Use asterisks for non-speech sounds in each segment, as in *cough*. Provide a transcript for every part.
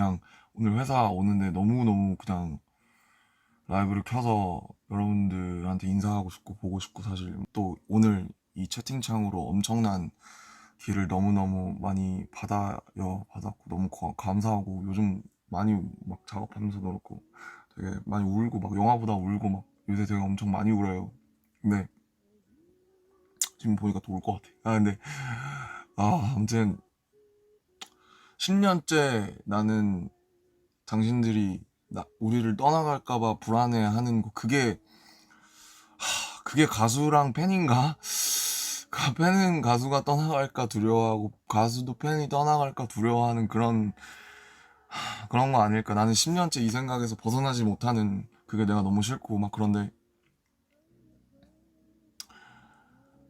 그냥 오늘 회사 오는데 너무너무 그냥 라이브를 켜서 여러분들한테 인사하고 싶고 보고 싶고 사실 또 오늘 이 채팅창으로 엄청난 길을 너무너무 많이 받아요. 받았고 너무 거- 감사하고 요즘 많이 막 작업하면서도 그렇고 되게 많이 울고 막 영화보다 울고 막 요새 되게 엄청 많이 울어요. 근데 지금 보니까 또 울 것 같아. 아 근데 아 아무튼 10년째 나는 당신들이 나, 우리를 떠나갈까봐 불안해하는 거 그게 하, 그게 가수랑 팬인가? *laughs* 가- 팬은 가수가 떠나갈까 두려워하고 가수도 팬이 떠나갈까 두려워하는 그런 하, 그런 거 아닐까? 나는 10년째 이 생각에서 벗어나지 못하는 그게 내가 너무 싫고 막 그런데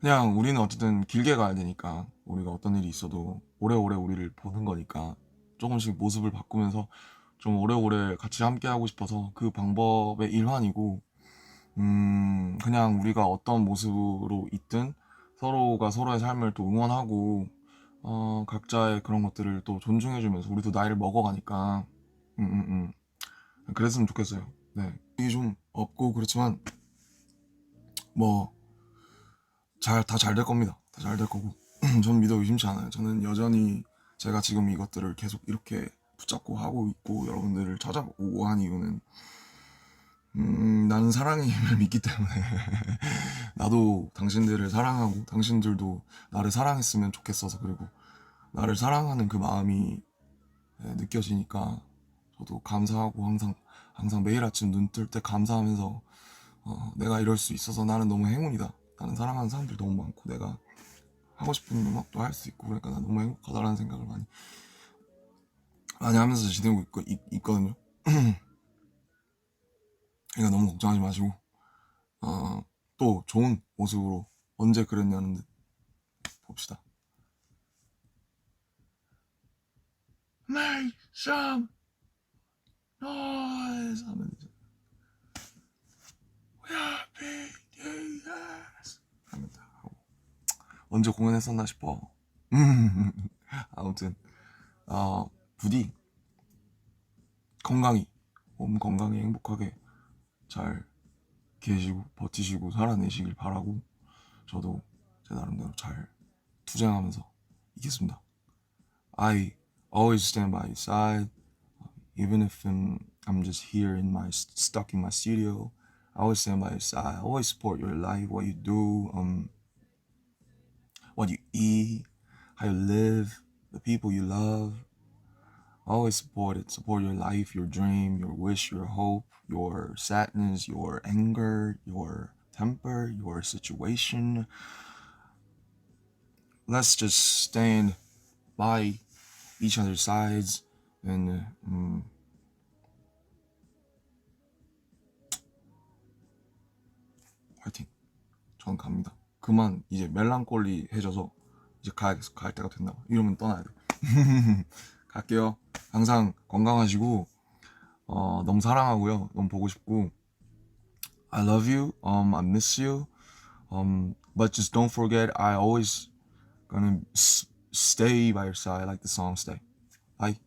그냥 우리는 어쨌든 길게 가야 되니까 우리가 어떤 일이 있어도 오래오래 우리를 보는 거니까 조금씩 모습을 바꾸면서 좀 오래오래 같이 함께 하고 싶어서 그 방법의 일환이고 음 그냥 우리가 어떤 모습으로 있든 서로가 서로의 삶을 또 응원하고 어 각자의 그런 것들을 또 존중해주면서 우리도 나이를 먹어가니까. 음 음 음. 그랬으면 좋겠어요. 네. 이게 좀 없고 그렇지만 뭐 잘 다 잘 될 겁니다. 다 잘 될 거고 *clears throat* 전 믿어 의심치 않아요. 저는 여전히 제가 지금 이것들을 계속 이렇게 붙잡고 하고 있고 여러분들을 찾아오고 한 이유는 음, 나는 사랑의 힘을 믿기 때문에 *laughs* 나도 당신들을 사랑하고 당신들도 나를 사랑했으면 좋겠어서 그리고 나를 사랑하는 그 마음이 예, 느껴지니까 저도 감사하고 항상 항상 매일 아침 눈 뜰 때 감사하면서 어, 내가 이럴 수 있어서 나는 너무 행운이다. 나는 사랑하는 사람들이 너무 많고 내가 하고 싶은 음악도 할 수 있고 그러니까 난 너무 행복하다라는 생각을 많이 많이 하면서 지내고 있거, 있, 있거든요. *clears throat* 그러니까 너무 걱정하지 마시고 어, 또 좋은 모습으로 언제 그랬냐는 듯 봅시다. Make some noise 하면 이제 We are BTS 하면 다 하고 언제 공연했었나 싶어. 아무튼 어, 부디 건강히 몸 건강히 행복하게 잘 계시고 버티시고 살아내시길 바라고 저도 제 나름대로 잘 투쟁하면서 이겼습니다. I always stand by your side, even if I'm, I'm just here in my stuck in my studio. I always stand by your side. I always support your life, what you do, um, what you eat, how you live, the people you love. I always support it. Support your life, your dream, your wish, your hope, your sadness, your anger, your temper, your situation. Let's just stand by each other's sides and um, 화이팅. 전 갑니다. 그만 이제 멜랑콜리해져서 이제 가야겠어. 갈 때가 됐나 봐. 이러면 떠나야 돼. 갈게요. 항상 건강하시고 어, 너무 사랑하고요. 너무 보고 싶고 I love you. Um, I miss you. Um, but just don't forget, I always gonna stay by your side like the song "Stay." Bye.